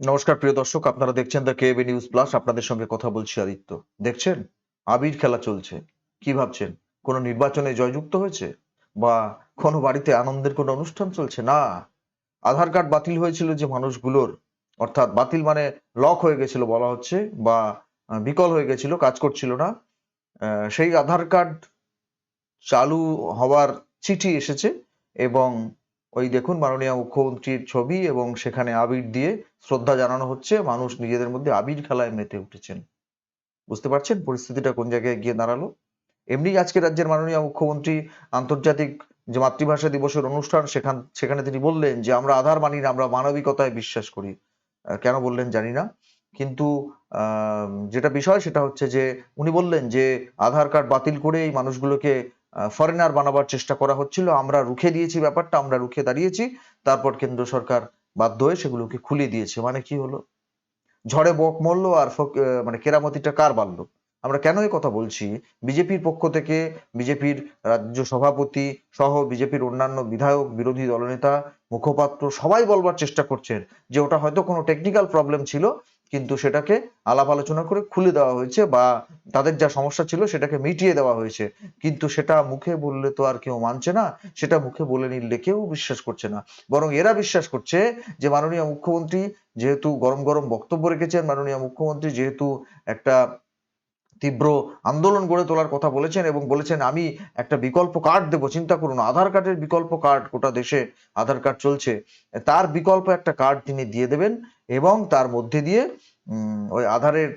নমস্কার, প্রিয় দর্শক। আপনারা দেখছেন দ্য কেবি নিউজ প্লাস আপনাদের সঙ্গে কথা বলছি আদিত্য। দেখছেন? আবির খেলা চলছে। কি ভাবছেন? কোনো নির্বাচনে জয়যুক্ত হয়েছে? বা কোনো বাড়িতে আনন্দের কোনো অনুষ্ঠান চলছে? না। আধার কার্ড বাতিল হয়েছিল যে মানুষগুলোর। অর্থাৎ বাতিল মানে লক হয়ে গেছিল বলা হচ্ছে, বা বিকল হয়ে গেছিল, কাজ করছিল না। সেই আধার কার্ড চালু হওয়ার চিঠি এসেছে এবং ওই দেখুন মাননীয় মুখ্যমন্ত্রীর ছবি এবং সেখানে আবির দিয়ে শ্রদ্ধা জানানো হচ্ছে, মানুষ নিজেদের মধ্যে আবির খেলায় মেতে উঠেছেন। বুঝতে পারছেন পরিস্থিতিটা কোন জায়গায় গিয়ে দাঁড়াল? এমনি আজকে রাজ্যের মাননীয় মুখ্যমন্ত্রী আন্তর্জাতিক যে মাতৃভাষা দিবসের অনুষ্ঠান, সেখান, সেখানে তিনি বললেন যে, আমরা আধার মানি না, আমরা মানবিকতায় বিশ্বাস করি। কেন বললেন জানি না। কিন্তু যেটা বিষয় সেটা হচ্ছে যে, উনি বললেন যে, আধার কার্ড বাতিল করে এই মানুষগুলোকে ফরেনার বানাবার চেষ্টা করা হচ্ছিল। আমরা রুখে দিয়েছি ব্যাপারটা, আমরা রুখে দাঁড়িয়েছি। তারপর কেন্দ্র সরকার বাধ্য হয়ে সেগুলোকে খুলে দিয়েছে। মানে কি হলো? ঝড়ে বক মরলো আর মানে কেরামতিটা কার বাড়লো? আমরা কেন এই কথা বলছি? বিজেপির পক্ষ থেকে বিজেপির রাজ্য সভাপতি সহ বিজেপির অন্যান্য বিধায়ক, বিরোধী দলনেতা, মুখপাত্র সবাই বলবার চেষ্টা করছেন যে ওটা হয়তো কোনো টেকনিক্যাল প্রবলেম ছিল। কিন্তু সেটাকে আলাপ আলোচনা করে খুলে দেওয়া হয়েছে বা তাদের যা সমস্যা ছিল সেটাকে মিটিয়ে দেওয়া হয়েছে। কিন্তু সেটা মুখে বললে তো আর কেউ মানছে না, সেটা মুখে বলে নিলে কেউ বিশ্বাস করছে না। বরং এরা বিশ্বাস করছে যে মাননীয় মুখ্যমন্ত্রী যেহেতু গরম গরম বক্তব্য রেখেছেন, মাননীয় মুখ্যমন্ত্রী যেহেতু একটা তীব্র আন্দোলন গড়ে তোলার কথা বলেছেন এবং বলেছেন, আমি একটা বিকল্প কার্ড দেবো, চিন্তা করুন, আধার কার্ডের বিকল্প কার্ড গোটা দেশে আধার কার্ড চলছে। তার বিকল্প একটা কার্ড তিনি দিয়ে দেবেন এবং তার মধ্যে দিয়ে ওই আধারের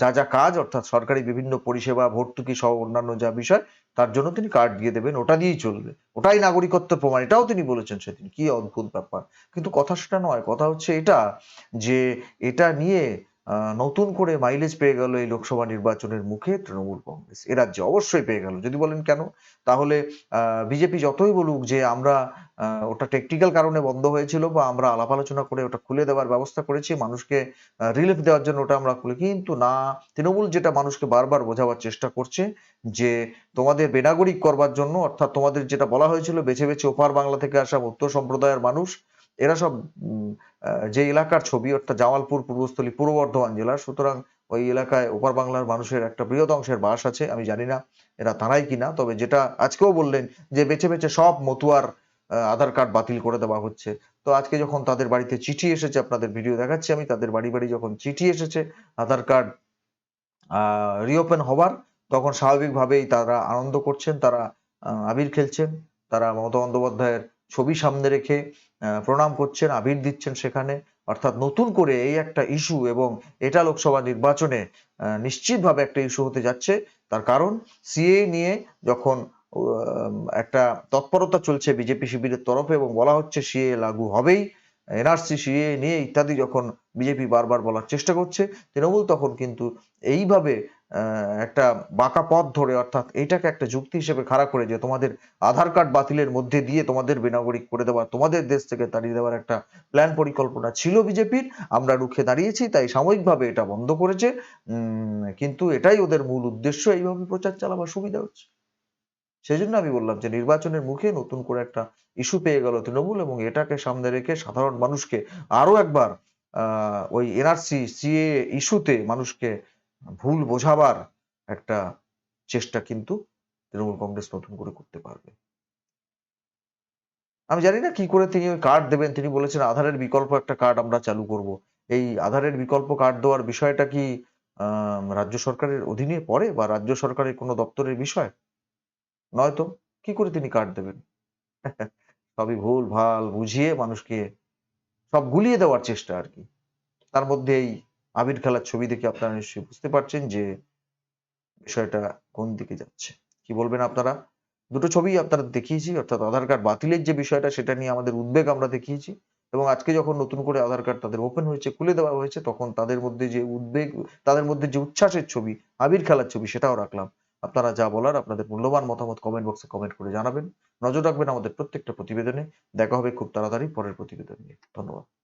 যা যা কাজ, অর্থাৎ সরকারি বিভিন্ন পরিষেবা, ভর্তুকি সহ অন্যান্য যা বিষয়, তার জন্য তিনি কার্ড দিয়ে দেবেন, ওটা দিয়েই চলবে। ওটাই নাগরিকত্ব প্রমাণ, এটাও তিনি বলেছেন সেদিন, কি অদ্ভুত ব্যাপার। কিন্তু কথা সেটা নয়, কথা হচ্ছে এটা যে, এটা নিয়ে নতুন করে মাইলেজ পেয়ে গেল এই লোকসভা নির্বাচনের মুখে তৃণমূল কংগ্রেস। এ রাজ্যে অবশ্যই পেয়ে গেল। যদি বলেন কেন? তাহলে বিজেপি যতই বলুক যে আমরা ওটা টেকনিক্যাল কারণে বন্ধ হয়েছিল বা আমরা আলাপ আলোচনা করে ওটা খুলে দেওয়ার ব্যবস্থা করেছি, মানুষকে রিলিফ দেওয়ার জন্য ওটা আমরা খুলে, কিন্তু না, তৃণমূল যেটা মানুষকে বারবার বোঝাবার চেষ্টা করছে যে তোমাদের বেনাগরিক করবার জন্য, অর্থাৎ তোমাদের যেটা বলা হয়েছিল, বেছে বেছে ওপার বাংলা থেকে আসা উত্তর সম্প্রদায়ের মানুষ এরা সব যে এলাকার ছবি, অর্থাৎ জামালপুর, পূর্বস্থলী, পূর্ব বর্ধমান জেলার সুতরাং ওই এলাকায় ওপার বাংলার মানুষের একটা বৃহৎ অংশের বাস আছে, আমি জানি না এরা তারাই কিনা, তবে যেটা আজকেও বললেন যে বেছে বেছে সব মতুয়ার আধার কার্ড বাতিল করে দেওয়া হচ্ছে। তো আজকে যখন তাদের বাড়িতে চিঠি এসেছে, আপনাদের ভিডিও দেখাচ্ছি আমি, তাদের বাড়ি বাড়ি যখন চিঠি এসেছে আধার কার্ড রিওপেন হবার, তখন স্বাভাবিকভাবেই তারা আনন্দ করছেন, তারা আবির খেলছেন, তারা মমতা বন্দ্যোপাধ্যায়ের ছবি সামনে রেখে প্রণাম করছেন, আবির দিচ্ছেন সেখানে। অর্থাৎ নতুন করে এই একটা ইস্যু এবং এটা লোকসভা নির্বাচনে নিশ্চিতভাবে একটা ইস্যু হতে যাচ্ছে। তার কারণ, সিএ নিয়ে যখন একটা তৎপরতা চলছে বিজেপি শিবিরের তরফে এবং বলা হচ্ছে সিএ লাগু হবেই, এনআরসি, সিএ নিয়ে ইত্যাদি যখন বিজেপি বারবার বলার চেষ্টা করছে, তৃণমূল তখন কিন্তু এইভাবে একটা বাঁকা পথ ধরে অর্থাৎ এটাকে একটা যুক্তি হিসেবে খাড়া করে যে তোমাদের আধার কার্ড বাতিলের মধ্যে দিয়ে তোমাদের বেনাগরিক করে দেওয়া, তোমাদের দেশ থেকে তাড়িয়ে দেওয়ার একটা প্ল্যান পরিকল্পনা ছিল বিজেপির। আমরা রুখে দাঁড়িয়েছি, তাই সাময়িকভাবে এটা বন্ধ করেছে। কিন্তু এটাই ওদের মূল উদ্দেশ্য এইভাবে প্রচার চালাবার সুবিধা হচ্ছে। সেই জন্য আমি বললাম যে নির্বাচনের মুখে নতুন করে একটা ইস্যু পেয়ে গেল তৃণমূল এবং এটাকে সামনে রেখে সাধারণ মানুষকে আরও একবার ওই এনআরসি, সিএ ইস্যুতে মানুষকে ভুল বোঝাবার একটা চেষ্টা কিন্তু তৃণমূল কংগ্রেস নতুন করে করতে পারবে। আমি জানি না কি করে তিনি ওই কার্ড দেবেন। তিনি বলেছেন আধারের বিকল্প একটা কার্ড আমরা চালু করব। এই আধারের বিকল্প কার্ড দেওয়ার বিষয়টা কি রাজ্য সরকারের অধীনে পড়ে বা রাজ্য সরকারের কোনো দপ্তরের বিষয়? নয়তো। কি করে তিনি কার্ড দেবেন? সবই ভুল, ভালো, বুঝিয়ে মানুষকে সব গুলিয়ে দেওয়ার চেষ্টা আর কি। তার মধ্যে এই আবির খেলার ছবি দেখে আপনারা নিশ্চয়ই বুঝতে পারছেন যে বিষয়টা কোন দিকে যাচ্ছে। কি বলবেন আপনারা? দুটো ছবি আপনারা দেখিয়েছি, অর্থাৎ আধার কার্ড বাতিলের যে বিষয়টা, সেটা নিয়ে আমাদের উদ্বেগ আমরা দেখিয়েছি এবং আজকে যখন নতুন করে আধার কার্ড তাদের ওপেন হয়েছে, খুলে দেওয়া হয়েছে, তখন তাদের মধ্যে যে উদ্বেগ, তাদের মধ্যে যে উচ্ছ্বাসের ছবি, আবির খেলার ছবি, সেটাও রাখলাম। আপনারা যা বলার, আপনাদের মূল্যবান মতামত কমেন্ট বক্সে কমেন্ট করে জানাবেন। নজর রাখবেন আমাদের প্রত্যেকটা প্রতিবেদনে। দেখা হবে খুব তাড়াতাড়ি পরের প্রতিবেদন নিয়ে। ধন্যবাদ।